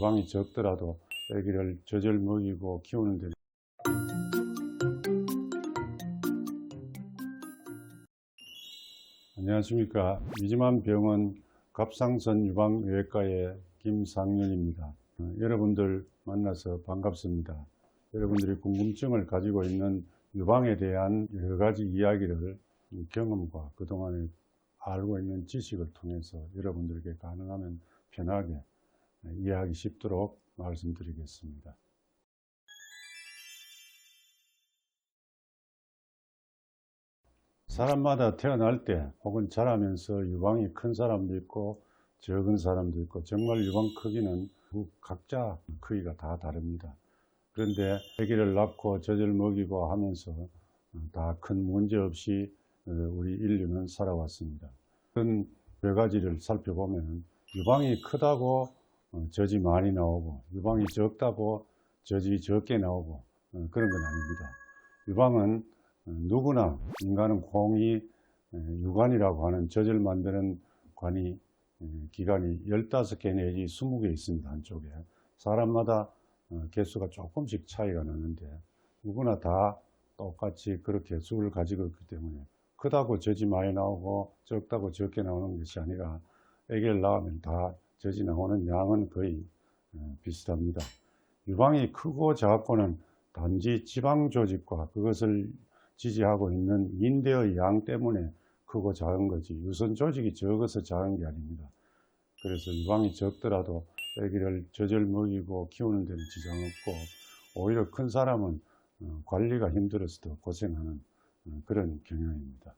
유방이 적더라도 아기를 젖을 먹이고 키우는 데 안녕하십니까. 미지만 병원 갑상선 유방외과의 김상윤입니다. 어, 여러분들 만나서 반갑습니다. 여러분들이 궁금증을 가지고 있는 유방에 대한 여러 가지 이야기를 이 경험과 그동안에 알고 있는 지식을 통해서 여러분들에게 가능하면 편하게 이해하기 쉽도록 말씀드리겠습니다. 사람마다 태어날 때 혹은 자라면서 유방이 큰 사람도 있고 적은 사람도 있고 정말 유방 크기는 그 각자 크기가 다 다릅니다. 그런데 아기를 낳고 젖을 먹이고 하면서 다 큰 문제 없이 어, 우리 인류는 살아왔습니다. 그런 몇 가지를 살펴보면 유방이 크다고 어, 젖이 많이 나오고 유방이 적다고 젖이 적게 나오고 어, 그런 건 아닙니다. 유방은 누구나 인간은 공이 유관이라고 하는 젖을 만드는 관이 기관이 15개 내지 20개 있습니다. 한쪽에. 사람마다 개수가 조금씩 차이가 나는데 누구나 다 똑같이 그렇게 수를 가지고 있기 때문에 크다고 젖이 많이 나오고 적다고 적게 나오는 것이 아니라 애기를 낳으면 다 젖이 나오는 양은 거의 비슷합니다. 유방이 크고 작고는 단지 지방 조직과 그것을 지지하고 있는 인대의 양 때문에 크고 작은 거지 유선 조직이 적어서 작은 게 아닙니다. 그래서 유방이 적더라도 아기를 젖을 먹이고 키우는 데는 지장 없고 오히려 큰 사람은 어, 관리가 힘들어서 더 고생하는 어, 그런 경향입니다.